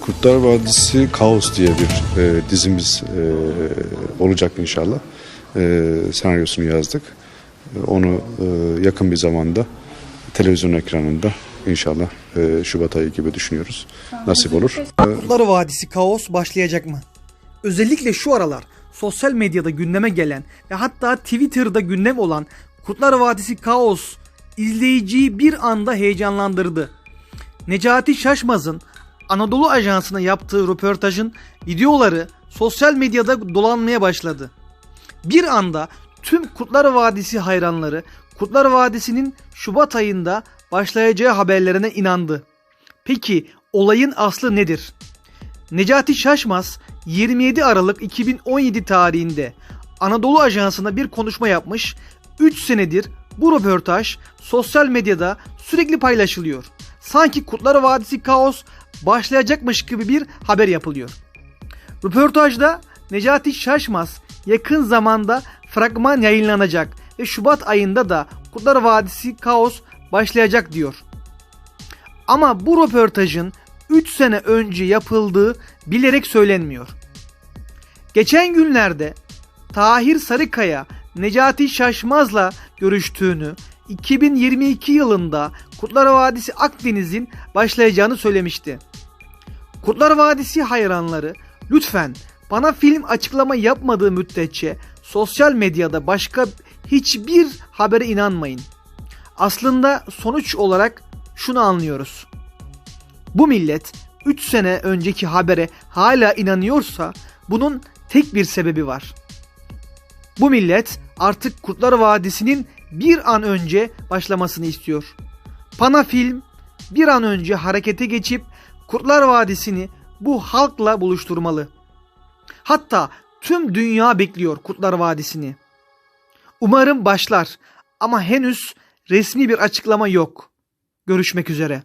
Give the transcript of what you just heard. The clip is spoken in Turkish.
Kurtlar Vadisi Kaos diye bir e, dizimiz e, olacak inşallah. E, senaryosunu yazdık. E, onu e, yakın bir zamanda televizyon ekranında inşallah e, Şubat ayı gibi düşünüyoruz. Nasip olur. Kurtlar Vadisi kaos başlayacak mı? Özellikle şu aralar sosyal medyada gündeme gelen ve hatta Twitter'da gündem olan Kurtlar Vadisi kaos izleyiciyi bir anda heyecanlandırdı. Necati Şaşmaz'ın Anadolu Ajansı'na yaptığı röportajın videoları sosyal medyada dolanmaya başladı. Bir anda tüm Kurtlar Vadisi hayranları Kurtlar Vadisi'nin Şubat ayında başlayacağı haberlerine inandı. Peki olayın aslı nedir? Necati Şaşmaz 27 Aralık 2017 tarihinde Anadolu Ajansı'na bir konuşma yapmış. 3 senedir bu röportaj sosyal medyada sürekli paylaşılıyor. Sanki Kurtlar Vadisi kaos başlayacakmış gibi bir haber yapılıyor. Röportajda Necati Şaşmaz yakın zamanda fragman yayınlanacak ve Şubat ayında da Kurtlar Vadisi kaos başlayacak diyor. Ama bu röportajın 3 sene önce yapıldığı bilerek söylenmiyor. Geçen günlerde Tahir Sarıkaya Necati Şaşmaz'la görüştüğünü, 2022 yılında Kurtlar Vadisi Akdeniz'in başlayacağını söylemişti. Kurtlar Vadisi hayranları lütfen bana film açıklama yapmadığı müddetçe sosyal medyada başka hiçbir habere inanmayın. Aslında sonuç olarak şunu anlıyoruz. Bu millet 3 sene önceki habere hala inanıyorsa bunun tek bir sebebi var. Bu millet artık Kurtlar Vadisi'nin bir an önce başlamasını istiyor. Pana Film bir an önce harekete geçip Kurtlar Vadisi'ni bu halkla buluşturmalı. Hatta tüm dünya bekliyor Kurtlar Vadisi'ni. Umarım başlar ama henüz resmi bir açıklama yok. Görüşmek üzere.